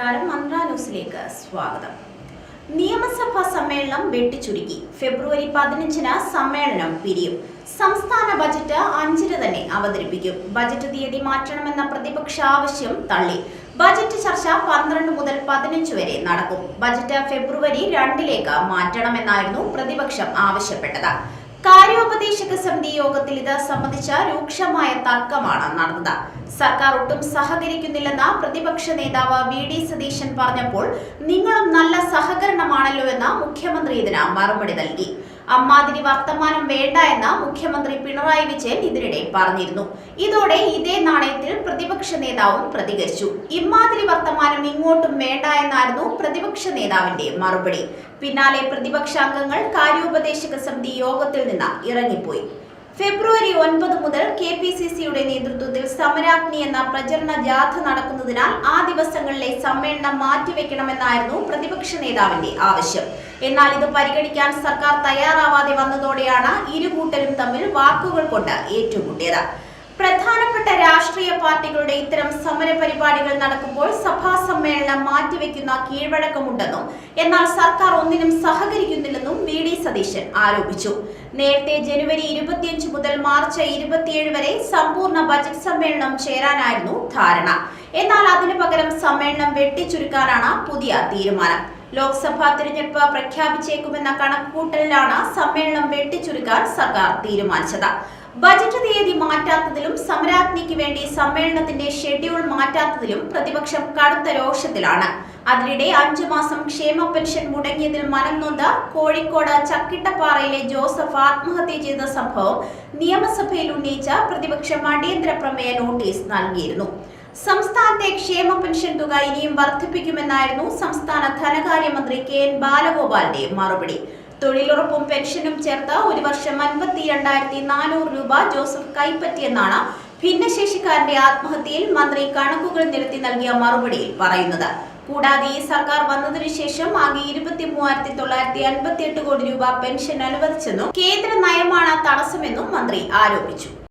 നമസ്കാരം. മന്ത്ര ന്യൂസിലേക്ക് സ്വാഗതം. നിയമസഭാ സമ്മേളനം വെട്ടിച്ചുരുക്കി. ഫെബ്രുവരി പതിനഞ്ചിന് സമ്മേളനം പിരിയും. സംസ്ഥാന ബജറ്റ് അഞ്ചിന് തന്നെ അവതരിപ്പിക്കും. ബജറ്റ് തീയതി മാറ്റണമെന്ന പ്രതിപക്ഷ ആവശ്യം തള്ളി. ബജറ്റ് ചർച്ച പന്ത്രണ്ട് മുതൽ പതിനഞ്ച് വരെ നടക്കും. ബജറ്റ് ഫെബ്രുവരി രണ്ടിലേക്ക് മാറ്റണമെന്നായിരുന്നു പ്രതിപക്ഷം ആവശ്യപ്പെട്ടത്. കാര്യോപദേശക സമിതി യോഗത്തിൽ ഇത് സംബന്ധിച്ച രൂക്ഷമായ തർക്കമാണ് നടന്നത്. സർക്കാർ ഒട്ടും സഹകരിക്കുന്നില്ലെന്ന പ്രതിപക്ഷ നേതാവ് വി ഡി സതീശൻ പറഞ്ഞപ്പോൾ നിങ്ങളും നല്ല സഹകരണമാണല്ലോ എന്ന് മുഖ്യമന്ത്രി ഇതിന് മറുപടി നൽകി. അമ്മാതിരി വർത്തമാനം വേണ്ട എന്ന് മുഖ്യമന്ത്രി പിണറായി വിജയൻ ഇതിനിടെ പറഞ്ഞിരുന്നു. ഇതോടെ ഇതേ നാണയത്തിൽ പ്രതിപക്ഷ നേതാവും പ്രതികരിച്ചു. ഇമ്മാതിരി വർത്തമാനം ഇങ്ങോട്ടും വേണ്ട എന്നായിരുന്നു പ്രതിപക്ഷ നേതാവിന്റെ മറുപടി. പിന്നാലെ പ്രതിപക്ഷ അംഗങ്ങൾ കാര്യോപദേശക സമിതി യോഗത്തിൽ നിന്ന് ഇറങ്ങിപ്പോയി. ഫെബ്രുവരി ഒൻപത് മുതൽ കെ പി സി സിയുടെ നേതൃത്വത്തിൽ സമരാഗ്നി എന്ന പ്രചരണ ജാഥ നടക്കുന്നതിനാൽ ആ ദിവസങ്ങളിലെ സമ്മേളനം മാറ്റിവെക്കണമെന്നായിരുന്നു പ്രതിപക്ഷ നേതാവിന്റെ ആവശ്യം. എന്നാൽ ഇത് പരിഗണിക്കാൻ സർക്കാർ തയ്യാറാവാതെ വന്നതോടെയാണ് ഇരുകൂട്ടരും തമ്മിൽ വാക്കുകൾ കൊണ്ട് ഏറ്റുമുട്ടിയത്. പ്രധാനപ്പെട്ട രാഷ്ട്രീയ പാർട്ടികളുടെ ഇത്തരം സമര പരിപാടികൾ നടക്കുമ്പോൾ സഭാ സമ്മേളനം മാറ്റിവെക്കുന്ന കീഴ്വഴക്കമുണ്ടെന്നും എന്നാൽ സർക്കാർ ഒന്നിനും സഹകരിക്കുന്നില്ലെന്നും വി ഡി സതീശൻ ആരോപിച്ചു. നേരത്തെ ജനുവരി ഇരുപത്തിയഞ്ച് മുതൽ മാർച്ച് ഇരുപത്തിയേഴ് വരെ സമ്പൂർണ ബജറ്റ് സമ്മേളനം ചേരാനായിരുന്നു ധാരണ. എന്നാൽ അതിനു പകരം സമ്മേളനം വെട്ടിച്ചുരുക്കാനാണ് പുതിയ തീരുമാനം. ലോക്സഭാ തിരഞ്ഞെടുപ്പ് പ്രഖ്യാപിച്ചേക്കുമെന്ന കണക്കുകൂട്ടലിലാണ് സമ്മേളനം വെട്ടിച്ചുരുക്കാൻ സർക്കാർ തീരുമാനിച്ചത്. ബജറ്റ് തീയതി മാറ്റാത്തതിലും സമരാജ്ഞിക്ക് വേണ്ടി സമ്മേളനത്തിന്റെ ഷെഡ്യൂൾ മാറ്റാത്തതിലും പ്രതിപക്ഷം കടുത്ത രോഷത്തിലാണ്. അതിനിടെ അഞ്ചു മാസം ക്ഷേമ പെൻഷൻ മുടങ്ങിയതിൽ മനം നൊന്ത് കോഴിക്കോട് ചക്കിട്ടപ്പാറയിലെ ജോസഫ് ആത്മഹത്യ ചെയ്ത സംഭവം നിയമസഭയിൽ ഉന്നയിച്ച പ്രതിപക്ഷം അടിയന്തര പ്രമേയ നോട്ടീസ് നൽകിയിരുന്നു. സംസ്ഥാനത്തെ ക്ഷേമ പെൻഷൻ തുക ഇനിയും വർദ്ധിപ്പിക്കുമെന്നായിരുന്നു സംസ്ഥാന ധനകാര്യമന്ത്രി കെ എൻ ബാലഗോപാലിന്റെ മറുപടി. തൊഴിലുറപ്പും പെൻഷനും ചേർത്ത് ഒരു വർഷം അൻപത്തി രണ്ടായിരത്തി നാനൂറ് രൂപ ജോസഫ് കൈപ്പറ്റിയെന്നാണ് ഭിന്നശേഷിക്കാരന്റെ ആത്മഹത്യയിൽ മന്ത്രി കണക്കുകൾ നിരത്തി നൽകിയ മറുപടിയിൽ പറയുന്നത്. കൂടാതെ ഈ സർക്കാർ വന്നതിനു ശേഷം ആകെ ഇരുപത്തി മൂവായിരത്തി തൊള്ളായിരത്തി അൻപത്തി എട്ട് കോടി രൂപ പെൻഷൻ അനുവദിച്ചെന്നും കേന്ദ്ര നയമാണ് തടസ്സമെന്നും മന്ത്രി ആരോപിച്ചു.